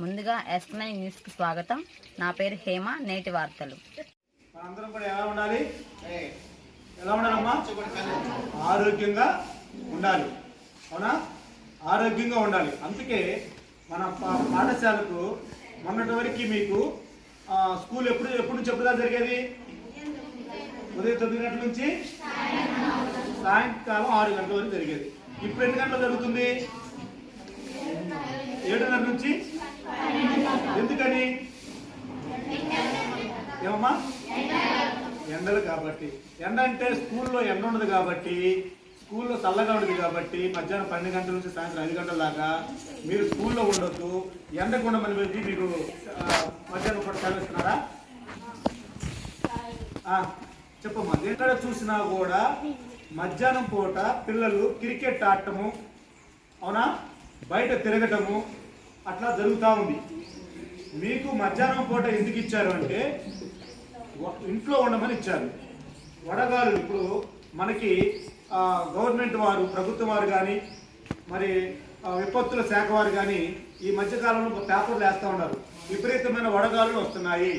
ముందుగా yes nine న్యూస్కి స్వాగతం. నా పేరు హేమ నేటి వార్తలు. అందరం కూడా ఎలా ఉండాలి? ఎలా ఉండాలమ్మా? ఆరోగ్యంగా ఉండాలి. అవునా? ఆరోగ్యంగా ఉండాలి. అందుకే మన పాఠశాలకు మొన్నటి వరకు మీకు స్కూల్ ఎప్పుడు ఎప్పుడు నుంచి ఎప్పుడు జరిగేది? ఉదయం తొమ్మిది గంటల నుంచి సాయంకాలం ఆరు గంటల వరకు జరిగేది. ఇప్పుడు ఎన్ని గంటలు జరుగుతుంది? ఎండ అంటే స్కూల్లో ఎండ ఉండదు కాబట్టి స్కూల్లో చల్లగా ఉండదు కాబట్టి మధ్యాహ్నం పన్నెండు గంటల నుంచి సాయంత్రం ఐదు గంటల దాకా మీరు స్కూల్లో ఉండొద్దు. ఎండకుండా ఉండమని వెళ్ళి మీకు మధ్యాహ్నం పూట చదివిస్తున్నారా? ఆ, చెప్పమ్మా. ఎక్కడ చూసినా కూడా మధ్యాహ్నం పూట పిల్లలు క్రికెట్ ఆడటము అవునా? బయట తిరగటము అట్లా జరుగుతూ ఉంది. మీకు మధ్యాహ్నం పూట ఎందుకు ఇచ్చారు అంటే ఇంట్లో ఉండమని ఇచ్చారు. వడగాలు ఇప్పుడు మనకి గవర్నమెంట్ వారు ప్రభుత్వం వారు కానీ మరి విపత్తుల శాఖ వారు కానీ ఈ మధ్యకాలంలో పేపర్లు వేస్తూ ఉన్నారు. విపరీతమైన వడగాలులు వస్తున్నాయి.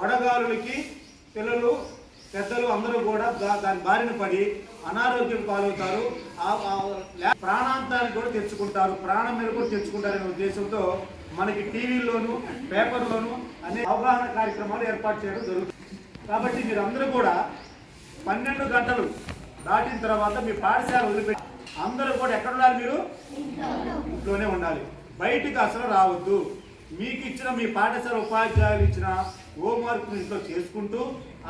వడగాలులకి పిల్లలు పెద్దలు అందరూ కూడా దాని బారిన పడి అనారోగ్యం పాలవుతారు. ప్రాణాంతానికి ప్రాణాంతాన్ని కూడా తెచ్చుకుంటారు. ప్రాణం మీద కూడా తెచ్చుకుంటారనే ఉద్దేశంతో మనకి టీవీల్లోనూ పేపర్లోనూ అనే అవగాహన కార్యక్రమాలు ఏర్పాటు చేయడం జరుగుతుంది. కాబట్టి మీరందరూ కూడా పన్నెండు గంటలు దాటిన తర్వాత మీ పాఠశాల వదిలిపెట్టి అందరూ కూడా ఎక్కడ ఉండాలి మీరు? ఇంట్లోనే ఉండాలి. బయటికి అసలు రావద్దు. మీకు ఇచ్చిన మీ పాఠశాల ఉపాధ్యాయులు ఇచ్చిన హోంవర్క్ ఇంట్లో చేసుకుంటూ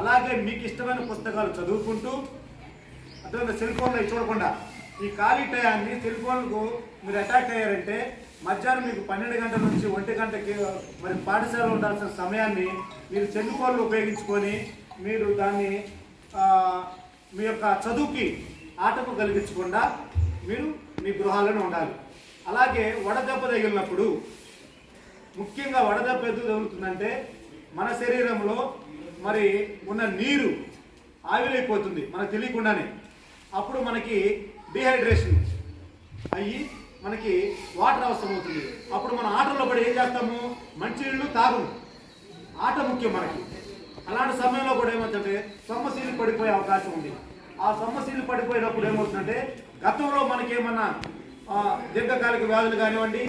అలాగే మీకు ఇష్టమైన పుస్తకాలు చదువుకుంటూ అర్థమైందా సెల్ ఫోన్లో చూడకుండా ఈ ఖాళీ టయాన్ని సెల్ ఫోన్కు మీరు అటాక్ అయ్యారంటే మధ్యాహ్నం మీకు పన్నెండు గంటల నుంచి ఒంటి గంటకి మరి పాఠశాలలో ఉండాల్సిన సమయాన్ని మీరు సెల్ ఫోన్లు ఉపయోగించుకొని మీరు దాన్ని మీ యొక్క చదువుకి ఆటకు కలిగించకుండా మీరు మీ గృహాల్లోనే ఉండాలి. అలాగే వడదెబ్బ తగిలినప్పుడు ముఖ్యంగా వడదెబ్బ ఎందుకు తగులుతుందంటే మన శరీరంలో మరి ఉన్న నీరు ఆవిరైపోతుంది మనకు తెలియకుండానే. అప్పుడు మనకి డిహైడ్రేషన్ అయ్యి మనకి వాటర్ అవసరం అవుతుంది. అప్పుడు మనం ఆటల్లో పడి ఏం చేస్తాము? మంచినీళ్ళు తాగము. ఆట ముఖ్యం మనకి. అలాంటి సమయంలో కూడా ఏమవుతుందంటే సొమ్మశీలు పడిపోయే అవకాశం ఉంది. ఆ సొమ్మశీలు పడిపోయినప్పుడు ఏమవుతుందంటే గతంలో మనకి ఏమన్నా దీర్ఘకాలిక వ్యాధులు కానివ్వండి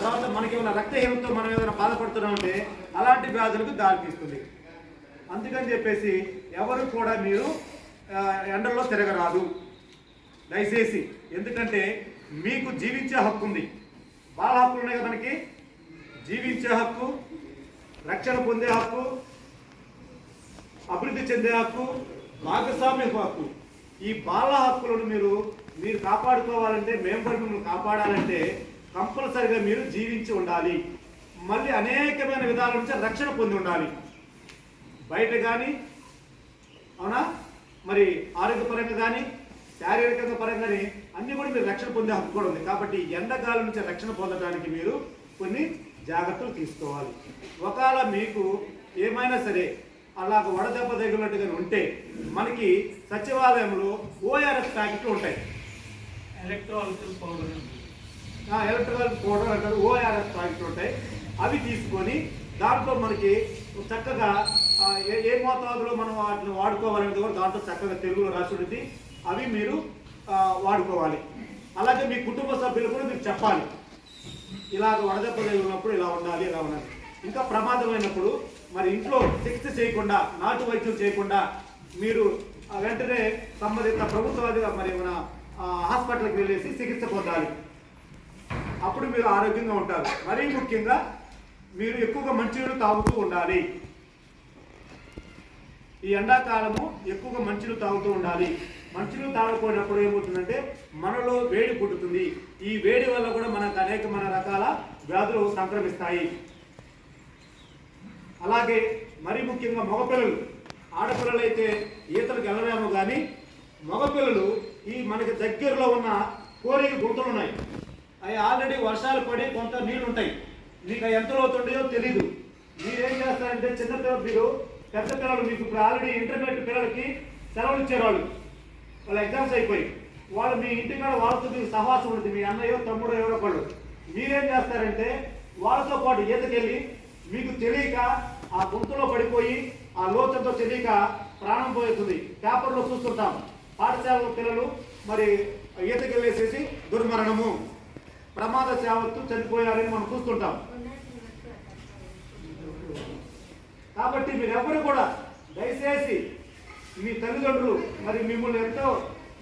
తర్వాత మనకి ఏమైనా రక్తహీనంతో మనం ఏదైనా బాధపడుతున్నామంటే అలాంటి వ్యాధులకు దారితీస్తుంది. అందుకని చెప్పేసి ఎవరు కూడా మీరు ఎండల్లో తిరగరాదు. దయచేసి ఎందుకంటే మీకు జీవించే హక్కు ఉంది. బాల హక్కులు ఉన్నాయి కదా మనకి? జీవించే హక్కు రక్షణ పొందే హక్కు అభివృద్ధి చెందే హక్కు భాగస్వామ్య హక్కు. ఈ బాల హక్కులను మీరు మీరు కాపాడుకోవాలంటే మేము కూడా మిమ్మల్ని కాపాడాలంటే కంపల్సరిగా మీరు జీవించి ఉండాలి. మళ్ళీ అనేకమైన విధాల నుంచి రక్షణ పొంది ఉండాలి. బయట కానీ అవునా? మరి ఆరోగ్యపరంగా కానీ శారీరకంగా పరంగా కానీ అన్నీ కూడా మీరు రక్షణ పొందే హక్కు కూడా ఉంది. కాబట్టి ఎండాకాలం నుంచి రక్షణ పొందడానికి మీరు కొన్ని జాగ్రత్తలు తీసుకోవాలి. ఒకవేళ మీకు ఏమైనా సరే అలాగ వడదెబ్బ తగిలినట్టుగా ఉంటే మనకి సచివాలయంలో ఓఆర్ఎస్ ప్యాకెట్లు ఉంటాయి. ఎలక్ట్రాలికల్ పౌడర్ ఆ ఎలక్ట్రికల్ పౌడర్ అంటారు ఓఆర్ఎస్ ప్యాకెట్లు ఉంటాయి. అవి తీసుకొని దాంట్లో మనకి చక్కగా ఏ మోతాదులో మనం వాటిని వాడుకోవాలనేది కూడా దాంట్లో చక్కగా తెలుగులో రాసి ఉంటుంది. అవి మీరు వాడుకోవాలి. అలాగే మీ కుటుంబ సభ్యులు కూడా మీరు చెప్పాలి. ఇలాగ వడదెబ్బ తగిలినప్పుడు ఇలా ఉండాలి ఇలా ఉండాలి. ఇంకా ప్రమాదమైనప్పుడు మరి ఇంట్లో చికిత్స చేయకుండా నాటు వైద్యం చేయకుండా మీరు వెంటనే సంబంధిత ప్రభుత్వాదిగా మరి మన హాస్పిటల్కి వెళ్ళేసి చికిత్స పొందాలి. అప్పుడు మీరు ఆరోగ్యంగా ఉంటారు. మరీ ముఖ్యంగా మీరు ఎక్కువగా మంచినీళ్ళు తాగుతూ ఉండాలి. ఈ ఎండాకాలము ఎక్కువగా మంచినీళ్ళు తాగుతూ ఉండాలి. మంచినీళ్ళు తాగకపోయినప్పుడు ఏమవుతుందంటే మనలో వేడి పుట్టుతుంది. ఈ వేడి వల్ల కూడా మనకు అనేక మన రకాల వ్యాధులు సంక్రమిస్తాయి. అలాగే మరీ ముఖ్యంగా మగపిల్లలు ఆడపిల్లలు అయితే ఈతలకు వెళ్ళలేము కానీ మగపిల్లలు ఈ మనకి దగ్గరలో ఉన్న కోరిక గుంతలు ఉన్నాయి. అవి ఆల్రెడీ వర్షాలు పడి కొంత నీళ్ళు ఉంటాయి మీకు అవి ఎంత అవుతుండయో తెలీదు. మీరేం చేస్తారంటే చిన్న పిల్లలు మీరు పెద్ద పిల్లలు మీకు ఇప్పుడు ఆల్రెడీ ఇంటర్మీడియట్ పిల్లలకి సెలవులు ఇచ్చేవాళ్ళు. వాళ్ళ ఎగ్జామ్స్ అయిపోయి. వాళ్ళు మీ ఇంటికాడ వాళ్ళతో మీకు సహవాసం ఉంటుంది. మీ అన్నయ్యో తమ్ముడో ఎవరో ఒకళ్ళు. మీరేం చేస్తారంటే వాళ్ళతో పాటు ఈతకెళ్ళి మీకు తెలియక ఆ గుంతలో పడిపోయి ఆ లోతుతో తెలియక ప్రాణం పోతుంది పేపర్లో చూస్తుంటాం. పాఠశాల పిల్లలు మరి ఈతకెళ్ళేసేసి దుర్మరణము ప్రమాద సేవత్తు చనిపోయారని మనం చూస్తుంటాం. కాబట్టి మీరెవ్వరు కూడా దయచేసి మీ తల్లిదండ్రులు మరి మిమ్మల్ని ఎంతో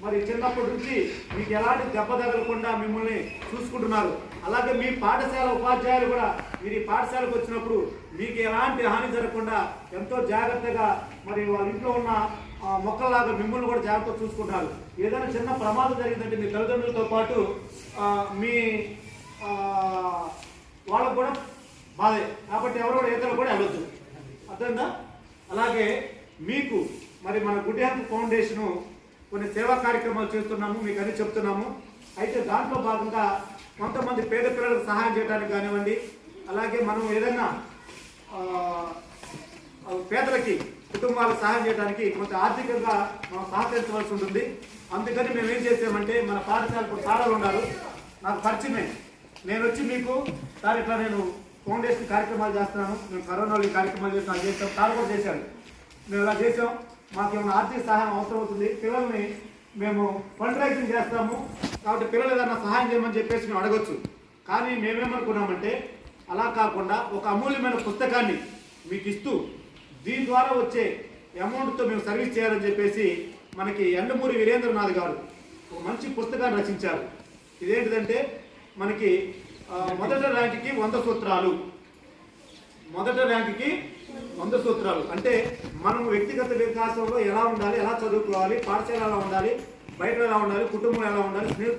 మరి చిన్నప్పటి నుంచి మీకు ఎలాంటి దెబ్బ తగలకుండా మిమ్మల్ని చూసుకుంటున్నారు. అలాగే మీ పాఠశాల ఉపాధ్యాయులు కూడా మీరు ఈ పాఠశాలకు వచ్చినప్పుడు మీకు ఎలాంటి హాని జరగకుండా ఎంతో జాగ్రత్తగా మరి వాళ్ళ ఇంట్లో ఉన్న మొక్కలాగా మిమ్మల్ని కూడా జాగ్రత్తగా చూసుకుంటారు. ఏదైనా చిన్న ప్రమాదం జరిగిందంటే మీ తల్లిదండ్రులతో పాటు మీ వాళ్ళకు కూడా బాధే. కాబట్టి ఎవరు కూడా ఏదైనా కూడా వెళ్ళొచ్చు అర్థమైందా? అలాగే మీకు మరి మన గుడ్ హెల్త్ ఫౌండేషన్ కొన్ని సేవా కార్యక్రమాలు చేస్తున్నాము మీకు అని చెప్తున్నాము. అయితే దాంట్లో భాగంగా కొంతమంది పేద పిల్లలకు సహాయం చేయడానికి కానివ్వండి అలాగే మనం ఏదైనా పేదలకి కుటుంబాలకు సహాయం చేయడానికి కొంత ఆర్థికంగా మనం సహకరించవలసి ఉంటుంది. అందుకని మేము ఏం చేసామంటే మన పాఠశాలకు సారాలు ఉన్నారు. నాకు పరిచయమే. నేను వచ్చి మీకు సార్ ఇట్లా నేను ఫౌండేషన్ కార్యక్రమాలు చేస్తున్నాను. మేము కరోనాలో ఈ కార్యక్రమాలు చేస్తాను చేస్తాం సార్ కూడా చేశాడు మేము ఇలా చేసాం మాకు ఏమైనా ఆర్థిక సహాయం అవసరం అవుతుంది. పిల్లల్ని మేము ఫండ్ రైజింగ్ చేస్తాము. కాబట్టి పిల్లలు ఏదైనా సహాయం చేయమని చెప్పేసి మేము అడగచ్చు. కానీ మేమేమనుకున్నామంటే అలా కాకుండా ఒక అమూల్యమైన పుస్తకాన్ని మీకు ఇస్తూ దీని ద్వారా వచ్చే అమౌంట్తో మేము సర్వీస్ చేయాలని చెప్పేసి మనకి ఎండమూరి వీరేంద్రనాథ్ గారు ఒక మంచి పుస్తకాన్ని రచించారు. ఇదేంటిదంటే మనకి మొదటి ర్యాంక్కి వంద సూత్రాలు. మొదటి ర్యాంక్కి వంద సూత్రాలు. అంటే మనం వ్యక్తిగత వికాసంలో ఎలా ఉండాలి ఎలా చదువుకోవాలి పాఠశాల ఎలా ఉండాలి బయట ఎలా ఉండాలి కుటుంబం ఎలా ఉండాలి స్నేహితులు